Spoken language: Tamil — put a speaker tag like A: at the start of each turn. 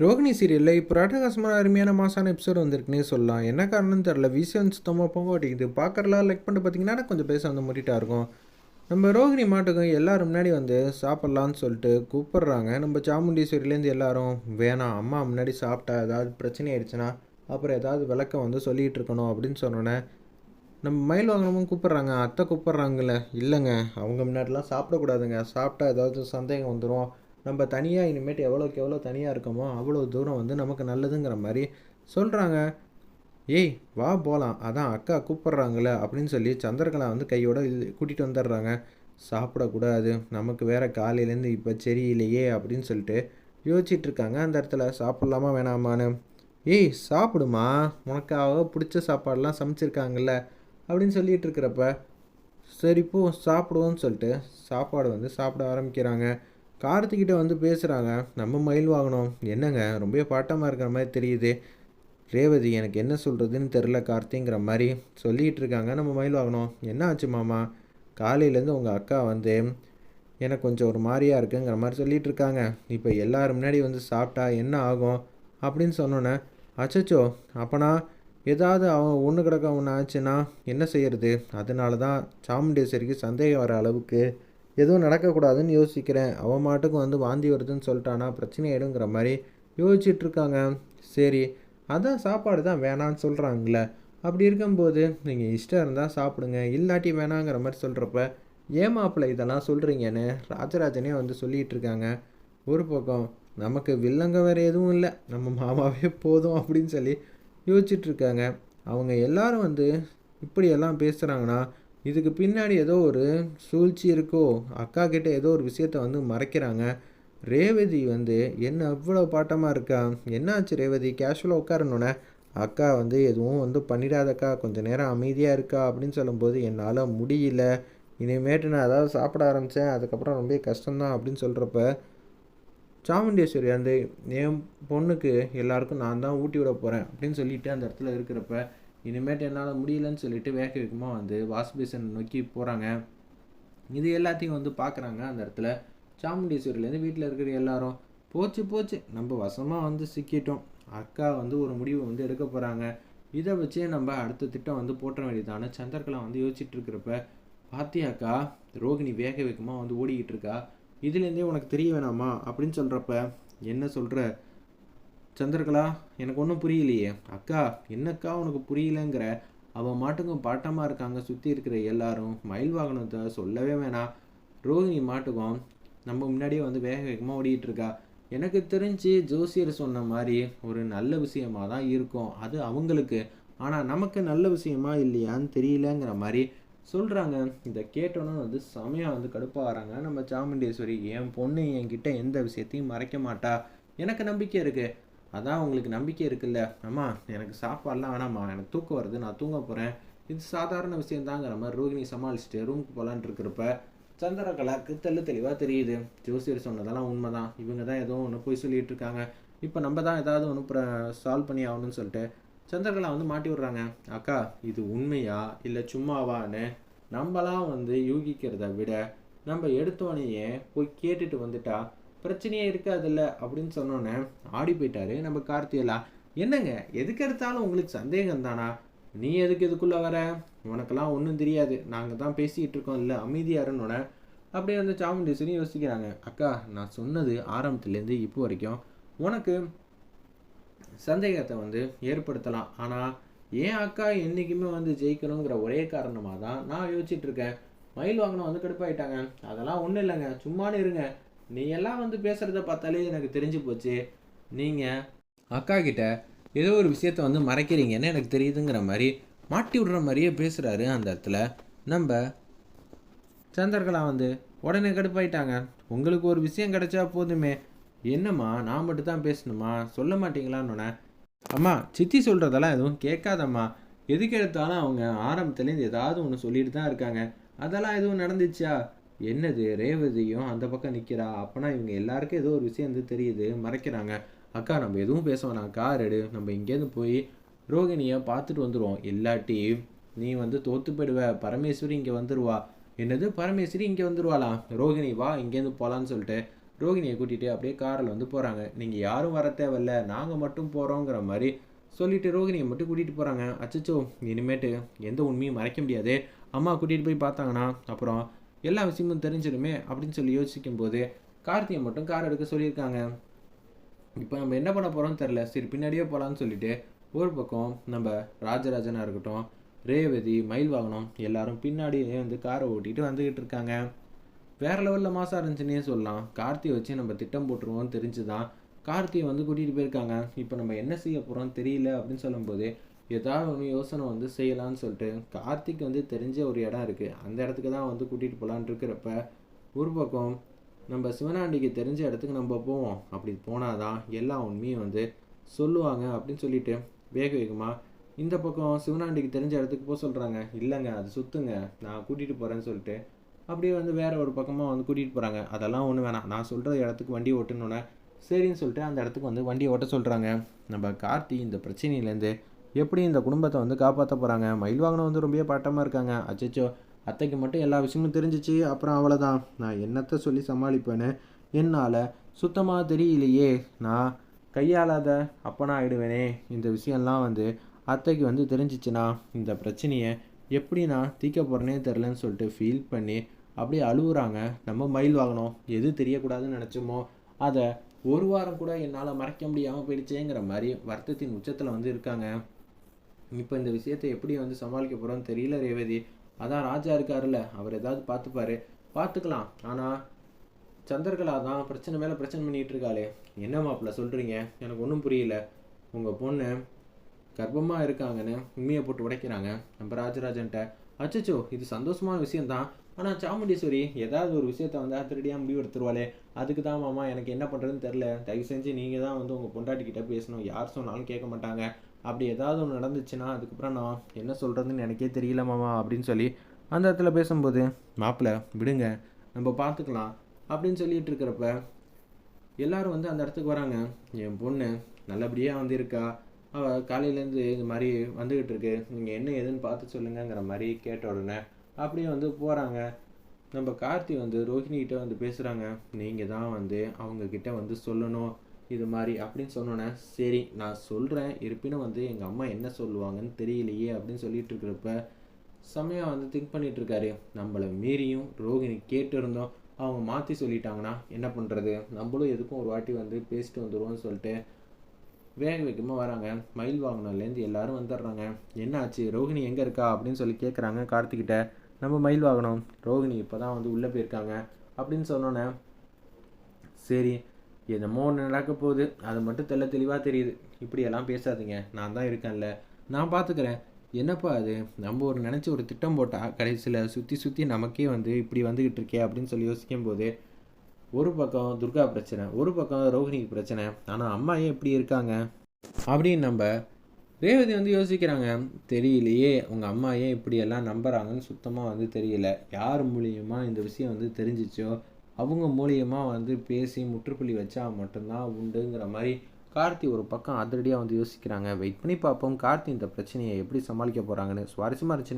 A: ரோகிணி சீரியலில் இப்போ ராட்டகாசமான அருமையான மாசான எபிசோட் வந்திருக்குன்னே சொல்லலாம். என்ன காரணம்னு தெரில விஷயம் சுத்தமாக போக மாட்டேங்குது. பார்க்குறலாம் லைக் பண்ணிட்டு பார்த்தீங்கன்னா கொஞ்சம் பேச வந்து முட்டிட்டா இருக்கும். நம்ம ரோகிணி மாட்டுக்கும் எல்லாரும் முன்னாடி வந்து சாப்பிட்லான்னு சொல்லிட்டு கூப்பிட்றாங்க. நம்ம சாமுண்டீஸ்வரிலேருந்து எல்லாரும் வேணாம் அம்மா முன்னாடி சாப்பிட்டா ஏதாவது பிரச்சனை ஆயிடுச்சுன்னா அப்புறம் ஏதாவது விளக்கம் வந்து சொல்லிகிட்டு இருக்கணும் அப்படின்னு சொன்னோன்னே நம்ம மயில் வாங்கினமும் கூப்பிட்றாங்க. அத்தை கூப்பிட்றாங்கல்ல. இல்லைங்க அவங்க முன்னாடிலாம் சாப்பிடக்கூடாதுங்க. சாப்பிட்டா ஏதாவது சந்தேகம் வந்துடும் நம்ம தனியாக இனிமேட்டு எவ்வளோக்கு எவ்வளோ தனியாக இருக்கோமோ அவ்வளோ தூரம் வந்து நமக்கு நல்லதுங்கிற மாதிரி சொல்கிறாங்க ஏய் வா போகலாம் அதான் அக்கா கூப்பிட்றாங்களே அப்படின்னு சொல்லி சந்திரகலா வந்து கையோட கூட்டிகிட்டு வந்துடுறாங்க. சாப்பிடக்கூடாது. நமக்கு வேற காலையிலேருந்து இப்போ சரியில்லையே அப்படின்னு சொல்லிட்டு யோசிச்சிட்ருக்காங்க அந்த இடத்துல. சாப்பிட்லாமா வேணாமான்னு? ஏய் சாப்பிடுமா. உனக்காக பிடிச்ச சாப்பாடெலாம் சமைச்சிருக்காங்கல்ல அப்படின்னு சொல்லிகிட்டு இருக்கிறப்ப சரி போ சாப்பிடுவோன்னு சொல்லிட்டு சாப்பாடு வந்து சாப்பிட ஆரம்பிக்கிறாங்க. கார்த்திக்கிட்ட வந்து பேசுகிறாங்க நம்ம மயில் வாங்கணும் என்னங்க? ரொம்ப பாட்டமாக இருக்கிற மாதிரி தெரியுது. ரேவதி எனக்கு என்ன சொல்கிறதுன்னு தெரில கார்த்திங்கிற மாதிரி சொல்லிகிட்டு இருக்காங்க நம்ம மயில் வாங்கணும் என்ன ஆச்சு மாமா? காலையிலேருந்து உங்கள் அக்கா வந்து எனக்கு கொஞ்சம் ஒரு மாதிரியாக இருக்குங்கிற மாதிரி சொல்லிகிட்டு இருக்காங்க. இப்போ எல்லோரும் முன்னாடி வந்து சாப்பிட்டா என்ன ஆகும்? அப்படின்னு சொன்னோன்னே அச்சச்சோ அப்போனா ஏதாவது அவன் ஒன்று கிடக்க ஒன்று ஆச்சுன்னா என்ன செய்கிறது அதனால தான் சாமுண்டேஸ்வரிக்கு சந்தேகம் வர அளவுக்கு எதுவும் நடக்கக்கூடாதுன்னு யோசிக்கிறேன். அவன் மாட்டுக்கு வந்து வாந்தி வருதுன்னு சொல்லிட்டானா பிரச்சனை ஆகிடுங்கிற மாதிரி யோசிச்சுட்டு இருக்காங்க சரி அதான் சாப்பாடு தான் வேணான்னு சொல்கிறாங்களே அப்படி இருக்கும்போது நீங்கள் இஷ்டம் இருந்தால் சாப்பிடுங்க இல்லாட்டி வேணாங்கிற மாதிரி சொல்கிறப்ப ஏன் இதெல்லாம் சொல்கிறீங்கன்னு ராஜராஜனே வந்து சொல்லிகிட்டு இருக்காங்க ஒரு பக்கம் நமக்கு வில்லங்க வேறு எதுவும் இல்லை நம்ம மாமாவே போதும் அப்படின்னு சொல்லி யோசிச்சுட்ருக்காங்க. அவங்க எல்லாரும் வந்து இப்படியெல்லாம் பேசுகிறாங்கன்னா இதுக்கு பின்னாடி ஏதோ ஒரு சூழ்ச்சி இருக்கோ அக்கா கிட்ட ஏதோ ஒரு விஷயத்த வந்து மறைக்கிறாங்க. ரேவதி வந்து என்ன அவ்வளோ பாட்டமாக இருக்கா? என்னாச்சு ரேவதி? கேஷுவலாக உட்காரணுன்னே அக்கா வந்து எதுவும் வந்து பண்ணிடாதக்கா. கொஞ்சம் நேரம் அமைதியாக இருக்கா? அப்படின்னு சொல்லும்போது என்னால் முடியல. இனிமேட்டு நான் அதாவது சாப்பிட ஆரம்பித்தேன் அதுக்கப்புறம் ரொம்ப கஷ்டம்தான். அப்படின்னு சொல்கிறப்ப சாமுண்டேஸ்வரி அந்த என் பொண்ணுக்கு எல்லாருக்கும் நான் தான் ஊட்டி விட போகிறேன் அப்படின்னு சொல்லிட்டு அந்த இடத்துல இருக்கிறப்ப இனிமேட்டு என்னால் முடியலன்னு சொல்லிட்டு வேக வேகமாக வந்து வாஷ் பேசன் நோக்கி போகிறாங்க இது எல்லாத்தையும் வந்து பார்க்குறாங்க அந்த இடத்துல. சாமுண்டீஸ்வரிலேருந்து வீட்டில் இருக்கிற எல்லாரும் போச்சு போச்சு நம்ம வசமாக வந்து சிக்கிட்டோம். அக்கா வந்து ஒரு முடிவு வந்து எடுக்க போகிறாங்க இதை வச்சே நம்ம அடுத்த திட்டம் வந்து போட்ட வேண்டியதான சந்திரகலா வந்து யோசிச்சுட்டு இருக்கிறப்ப பாத்தியாக்கா ரோகிணி வேக வேகமாக வந்து ஓடிக்கிட்டு இருக்கா? இதுலேருந்தே உனக்கு தெரிய வேணாமா? அப்படின்னு சொல்கிறப்ப என்ன சொல்கிற சந்திரகலா எனக்கு ஒன்றும் புரியலையே. அக்கா என்னக்கா உனக்கு புரியலங்கிற? அவன் மாட்டுக்கும் பாட்டமாக இருக்காங்க சுற்றி இருக்கிற எல்லாரும். மயில் வாகனத்தை சொல்லவே வேணாம். ரோஹிணி மாட்டுக்கும் நம்ம முன்னாடியே வந்து வேக வேகமாக ஓடிட்டு எனக்கு தெரிஞ்சு ஜோசியர் சொன்ன மாதிரி ஒரு நல்ல விஷயமா தான் இருக்கும். அது அவங்களுக்கு. ஆனால் நமக்கு நல்ல விஷயமா இல்லையான்னு தெரியலங்கிற மாதிரி சொல்கிறாங்க இதை கேட்டோன்னே வந்து செமையாக வந்து கடுப்பாகிறாங்க நம்ம சாமுண்டேஸ்வரி என் பொண்ணு என்கிட்ட எந்த விஷயத்தையும் மறைக்க மாட்டா. எனக்கு நம்பிக்கை இருக்குது அதான் உங்களுக்கு நம்பிக்கை இருக்குல்ல. அம்மா எனக்கு சாப்பாடெலாம் வேணாம்மா. எனக்கு தூக்கம் வருது நான் தூங்க போகிறேன் இது சாதாரண விஷயந்தாங்கிற மாதிரி ரோகிணி சமாளிச்சுட்டு ரூமுக்கு போகலான்ட்டு இருக்கிறப்ப சந்திரகலாக்கு தெல்ல தெளிவாக தெரியுது. ஜோசியர் சொன்னதெல்லாம் உண்மை தான் இவங்க தான் ஏதோ ஒன்று போய் சொல்லிட்டு இருக்காங்க. இப்போ நம்ம தான் ஏதாவது ஒன்று சால்வ் பண்ணி ஆகணும்னு சொல்லிட்டு சந்திரகலா வந்து மாட்டி விட்றாங்க. அக்கா இது உண்மையா? இல்லை சும்மாவான்னு? நம்மளாம் வந்து யூகிக்கிறத விட நம்ம எடுத்தோடனேயே போய் கேட்டுட்டு வந்துட்டா பிரச்சனையே இருக்காதுல்ல அப்படின்னு சொன்னோன்னே ஆடி போயிட்டாரு நம்ம கார்த்தியெல்லாம் என்னங்க எதுக்கு எடுத்தாலும் உங்களுக்கு சந்தேகம் தானா நீ எதுக்கு இதுக்குள்ளே வர? உனக்கெல்லாம் ஒன்றும் தெரியாது. நாங்கள் தான் பேசிக்கிட்டு இருக்கோம். இல்லை அமைதியாருன்னொன்னே அப்படியே வந்து சாமுண்டீஸ்வரி யோசிக்கிறாங்க. அக்கா நான் சொன்னது ஆரம்பத்துலேருந்து இப்போ வரைக்கும் உனக்கு சந்தேகத்தை வந்து ஏற்படுத்தலாம். ஆனால் ஏன் அக்கா என்றைக்குமே வந்து ஜெயிக்கணுங்கிற ஒரே காரணமாக தான் நான் யோசிச்சுட்ருக்கேன் மயில் வாங்கினோம் வந்து கடுப்பாயிட்டாங்க. அதெல்லாம் ஒன்றும் இல்லைங்க. சும்மானு இருங்க. நீ எல்லாம் வந்து பேசுகிறத பார்த்தாலே எனக்கு தெரிஞ்சு போச்சு. நீங்கள் அக்கா கிட்ட ஏதோ ஒரு விஷயத்த வந்து மறைக்கிறீங்கன்னு எனக்கு தெரியுதுங்கிற மாதிரி மாட்டி விடுற மாதிரியே பேசுகிறாரு அந்த இடத்துல. நம்ம சந்திரகலா வந்து உடனே கடுப்பாயிட்டாங்க. உங்களுக்கு ஒரு விஷயம் கிடைச்சா போதுமே. என்னம்மா நான் மட்டும் தான் பேசணுமா? சொல்ல மாட்டீங்களான்னு அம்மா சித்தி சொல்கிறதெல்லாம் எதுவும் கேட்காதம்மா. எதுக்கு எடுத்தாலும் அவங்க ஆரம்பத்துலேருந்து ஏதாவது ஒன்று சொல்லிட்டு தான் இருக்காங்க. அதெல்லாம் எதுவும் நடந்துச்சா? என்னது ரேவதியும் அந்த பக்கம் நிற்கிறா அப்போனா இவங்க எல்லாருக்கும் ஏதோ ஒரு விஷயம் வந்து தெரியுது. மறைக்கிறாங்க. அக்கா நம்ம எதுவும் பேச வேணாம். கார் எடு நம்ம இங்கேருந்து போய் ரோகிணியை பார்த்துட்டு வந்துடுவோம் இல்லாட்டி நீ வந்து தோத்து போயிடுவ. பரமேஸ்வரி இங்கே வந்துடுவா என்னது? பரமேஸ்வரி இங்கே வந்துடுவாளா ரோகிணி வா இங்கேருந்து போகலான்னு சொல்லிட்டு ரோகிணியை கூட்டிகிட்டு அப்படியே காரில் வந்து போகிறாங்க நீங்கள் யாரும் வர தேவையில்ல. நாங்கள் மட்டும் போகிறோங்கிற மாதிரி சொல்லிட்டு ரோகிணியை மட்டும் கூட்டிகிட்டு போகிறாங்க அச்சச்சோ இனிமேட்டு எந்த உண்மையும் மறைக்க முடியாது. அம்மா கூட்டிகிட்டு போய் பார்த்தாங்கன்னா அப்புறம் எல்லா விஷயமும் தெரிஞ்சிருமே அப்படின்னு சொல்லி யோசிக்கும் போது கார்த்தியை மட்டும் கார் எடுக்க சொல்லியிருக்காங்க. இப்போ நம்ம என்ன பண்ண போகிறோம்னு தெரில சரி பின்னாடியே போகலான்னு சொல்லிட்டு ஒரு பக்கம் நம்ம ராஜராஜனாக இருக்கட்டும் ரேவதி மயில் வாகனம் எல்லாரும் பின்னாடியே வந்து காரை ஓட்டிகிட்டு வந்துக்கிட்டு இருக்காங்க. வேறு லெவலில் மாதம் இருந்துச்சுன்னே சொல்லலாம். கார்த்தியை வச்சு நம்ம திட்டம் போட்டுருவோம்னு தெரிஞ்சு தான் கார்த்தியை வந்து கூட்டிகிட்டு போயிருக்காங்க. இப்போ நம்ம என்ன செய்ய போகிறோம்னு தெரியல அப்படின்னு சொல்லும்போது ஏதாவது ஒன்று யோசனை வந்து செய்யலான்னு சொல்லிட்டு கார்த்திக் வந்து தெரிஞ்ச ஒரு இடம் இருக்குது அந்த இடத்துக்கு தான் வந்து கூட்டிகிட்டு போகலான் இருக்கிறப்ப ஒரு பக்கம் நம்ம சிவனாண்டிக்கு தெரிஞ்ச இடத்துக்கு நம்ம போவோம். அப்படி போனால் தான் எல்லா உண்மையும் வந்து சொல்லுவாங்க அப்படின்னு சொல்லிட்டு வேக வேகமாக இந்த பக்கம் சிவனாண்டிக்கு தெரிஞ்ச இடத்துக்கு போக சொல்கிறாங்க இல்லைங்க அது சுத்துங்க நான் கூட்டிகிட்டு போகிறேன்னு சொல்லிட்டு அப்படியே வந்து வேற ஒரு பக்கமாக வந்து கூட்டிகிட்டு போகிறாங்க அதெல்லாம் ஒன்றும் வேணாம். நான் சொல்கிற இடத்துக்கு வண்டி ஓட்டணுன்னே சரின்னு சொல்லிட்டு அந்த இடத்துக்கு வந்து வண்டி ஓட்ட சொல்கிறாங்க நம்ம கார்த்தி இந்த பிரச்சனையிலேருந்து எப்படி இந்த குடும்பத்தை வந்து காப்பாற்ற போகிறாங்க மயில் வாகனம் வந்து ரொம்ப பாட்டமாக இருக்காங்க. அச்சச்சோ அத்தைக்கு மட்டும் எல்லா விஷயமும் தெரிஞ்சிச்சு அப்புறம் அவ்வளோதான் நான் என்னத்தை சொல்லி சமாளிப்பேன்னு என்னால் சுத்தமாக தெரியலையே. நான் கையாளாத அப்பனா ஆகிடுவேனே இந்த விஷயம்லாம் வந்து அத்தைக்கு வந்து தெரிஞ்சிச்சுன்னா இந்த பிரச்சனையை எப்படி நான் தீக்க போகிறேனே தெரிலன்னு சொல்லிட்டு ஃபீல் பண்ணி அப்படியே அழுகுறாங்க நம்ம மயில் வாகனம் எது தெரியக்கூடாதுன்னு நினச்சோமோ அதை ஒரு வாரம் கூட என்னால் மறைக்க முடியாமல் போயிடுச்சேங்கிற மாதிரி வருத்தத்தின் உச்சத்தில் வந்து இருக்காங்க. இப்போ இந்த விஷயத்தை எப்படி வந்து சமாளிக்க போகிறோன்னு தெரியல ரேவதி. அதான் ராஜா இருக்காருல்ல அவர் ஏதாவது பார்த்துப்பாரு. பார்த்துக்கலாம். ஆனால் சந்திரகலா தான் பிரச்சனை மேலே பிரச்சனை பண்ணிகிட்டு இருக்காளே. என்ன மாப்பிள்ள சொல்கிறீங்க எனக்கு ஒன்றும் புரியல. உங்கள் பொண்ணு கர்ப்பமாக இருக்காங்கன்னு உண்மையை போட்டு உடைக்கிறாங்க. நம்ம ராஜராஜன்ட்ட அச்சச்சோ இது சந்தோஷமான விஷயம்தான். ஆனால் சாமுண்டீஸ்வரி ஏதாவது ஒரு விஷயத்த வந்து அதிரடியாக முடிவு எடுத்துருவாளே. அதுக்கு தான் மாமா எனக்கு என்ன பண்ணுறதுன்னு தெரில தயவு செஞ்சு நீங்கள் தான் வந்து உங்கள் பொண்டாட்டிக்கிட்ட பேசணும். யார் சொன்னாலும் கேட்க மாட்டாங்க. அப்படி ஏதாவது ஒன்று நடந்துச்சுன்னா அதுக்கப்புறம் நான் என்ன சொல்கிறதுன்னு எனக்கே தெரியல மாமா அப்படின்னு சொல்லி அந்த இடத்துல பேசும்போது மாப்பிள்ளை விடுங்க நம்ம பார்த்துக்கலாம் அப்படின்னு சொல்லிட்டு இருக்கிறப்ப எல்லாரும் வந்து அந்த இடத்துக்கு வராங்க. என் பொண்ணு நல்லபடியாக வந்து இருக்கா அவள் காலையிலேருந்து இது மாதிரி வந்துக்கிட்டு இருக்கு. நீங்கள் என்ன ஏதுன்னு பார்த்து சொல்லுங்கங்கிற மாதிரி கேட்ட உடனே அப்படியே வந்து போகிறாங்க நம்ம கார்த்தி வந்து ரோஹிணிகிட்ட வந்து பேசுகிறாங்க நீங்கள் தான் வந்து அவங்கக்கிட்ட வந்து சொல்லணும். இது மாதிரி அப்படின்னு சொன்னோன்னே சரி நான் சொல்கிறேன் இருப்பினும் வந்து எங்கள் அம்மா என்ன சொல்லுவாங்கன்னு தெரியலையே அப்படின்னு சொல்லிட்டு இருக்கிறப்ப செம்மையாக வந்து திங்க் பண்ணிட்டு இருக்காரு. நம்மளை மீறியும் ரோகிணி கேட்டு இருந்தோம். அவங்க மாற்றி சொல்லிட்டாங்கன்னா என்ன பண்ணுறது நம்மளும் எதுக்கும் ஒரு வாட்டி வந்து பேசிட்டு வந்துடுவோம்னு சொல்லிட்டு வேக வேகமாக வராங்க. மயில் வாகனம்லேருந்து எல்லாரும் வந்துடுறாங்க. என்ன ஆச்சு? ரோகிணி எங்கே இருக்கா? அப்படின்னு சொல்லி கேட்குறாங்க கார்த்திகிட்ட. நம்ம மயில் வாகனம். ரோகிணி இப்போ தான் வந்து உள்ளே போயிருக்காங்க. அப்படின்னு சொன்னோன்னே சரி என்னமோ ஒன்று நடக்க போகுது. அது மட்டும் தெல்ல தெளிவாக தெரியுது. இப்படியெல்லாம் பேசாதீங்க. நான் தான் இருக்கேன்ல. நான் பார்த்துக்கிறேன் என்னப்பா அது? நம்ம ஒரு நினச்சி ஒரு திட்டம் போட்டால் கடைசியில் சுற்றி சுற்றி நமக்கே வந்து இப்படி வந்துக்கிட்டு இருக்கே அப்படின்னு சொல்லி யோசிக்கும் போது ஒரு பக்கம் துர்கா பிரச்சனை ஒரு பக்கம் ரோஹிணிக்கு பிரச்சனை. ஆனால் அம்மா ஏன் இப்படி இருக்காங்க? அப்படின்னு நம்ம ரேவதி வந்து யோசிக்கிறாங்க. தெரியலையே உங்கள் அம்மா ஏன் இப்படியெல்லாம் நம்புகிறாங்கன்னு சுத்தமாக வந்து தெரியல. யார் மூலியமாக இந்த விஷயம் வந்து தெரிஞ்சிச்சோ? அவங்க மூலியமாக வந்து பேசி முற்றுப்புள்ளி வச்சா மட்டும்தான் உண்டுங்கிற மாதிரி கார்த்தி ஒரு பக்கம் அதிரடியாக வந்து யோசிக்கிறாங்க. வெயிட் பண்ணி பார்ப்போம். கார்த்தி இந்த பிரச்சனையை எப்படி சமாளிக்க போகிறாங்கன்னு சுவாரஸ்யமாக இருந்துச்சு